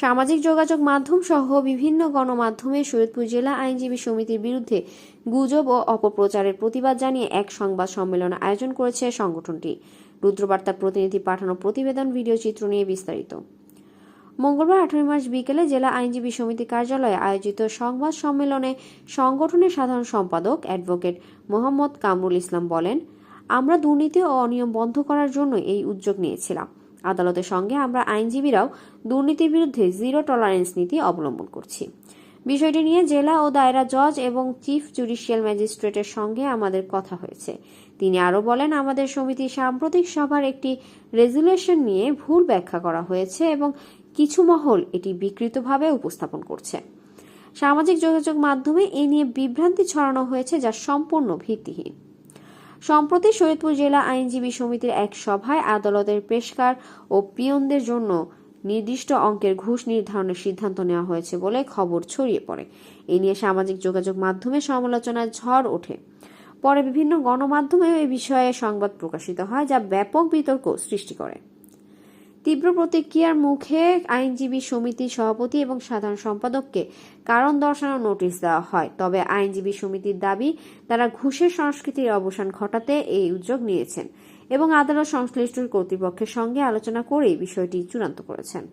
সামাজিক যোগাযোগ মাধ্যম সহ বিভিন্ন গণমাধ্যমে শরীয়তপুর জেলা আইনজীবী সমিতির বিরুদ্ধে গুজব ও অপপ্রচারের প্রতিবাদ জানিয়ে এক সংবাদ সম্মেলন আয়োজন করেছে সংগঠনটি। রুদ্রবার্তার প্রতিনিধি পাঠানো প্রতিবেদন, ভিডিও চিত্র নিয়ে বিস্তারিত। মঙ্গলবার আঠারোই মার্চ বিকেলে জেলা আইনজীবী সমিতি কার্যালয়ে আয়োজিত সংবাদ সম্মেলনে সংগঠনের সাধারণ সম্পাদক অ্যাডভোকেট মোহাম্মদ কামরুল ইসলাম বলেন, আমরা দুর্নীতি ও অনিয়ম বন্ধ করার জন্য এই উদ্যোগ নিয়েছিলাম। আদালতের সঙ্গে আমরা আইনজীবীরাও দুর্নীতির বিরুদ্ধে জিরো টলারেন্স নীতি অবলম্বন করছি। বিষয়টি নিয়ে জেলা ও দায়রা জজ এবং চিফ জুডিশিয়াল ম্যাজিস্ট্রেটের সঙ্গে আমাদের কথা হয়েছে। তিনি আরও বলেন, আমাদের সমিতির সাম্প্রতিক সভার একটি রেজুলেশন নিয়ে ভুল ব্যাখ্যা করা হয়েছে এবং কিছু মহল এটি বিকৃতভাবে উপস্থাপন করছে। সামাজিক যোগাযোগ মাধ্যমে এ নিয়ে বিভ্রান্তি ছড়ানো হয়েছে যা সম্পূর্ণ ভিত্তিহীন। সম্প্রতি শরীয়তপুর জেলা আইনজীবী সমিতির এক সভায় আদালতের পেশকার ও পিয়নদের জন্য নির্দিষ্ট অঙ্কের ঘুষ নির্ধারণের সিদ্ধান্ত নেওয়া হয়েছে বলে খবর ছড়িয়ে পড়ে। এ নিয়ে সামাজিক যোগাযোগ মাধ্যমে সমালোচনার ঝড় ওঠে। পরে বিভিন্ন গণমাধ্যমে এ বিষয়ে সংবাদ প্রকাশিত হয়, যা ব্যাপক বিতর্ক সৃষ্টি করে। তীব্র প্রতিক্রিয়ার মুখে আইনজীবী সমিতির সভাপতি এবং সাধারণ সম্পাদককে কারণ দর্শানোর নোটিশ দেওয়া হয়। তবে আইনজীবী সমিতির দাবি, তারা ঘুষের সংস্কৃতির অবসান ঘটাতে এই উদ্যোগ নিয়েছেন এবং আদালত সংশ্লিষ্ট কর্তৃপক্ষের সঙ্গে আলোচনা করেই বিষয়টি চূড়ান্ত করেছেন।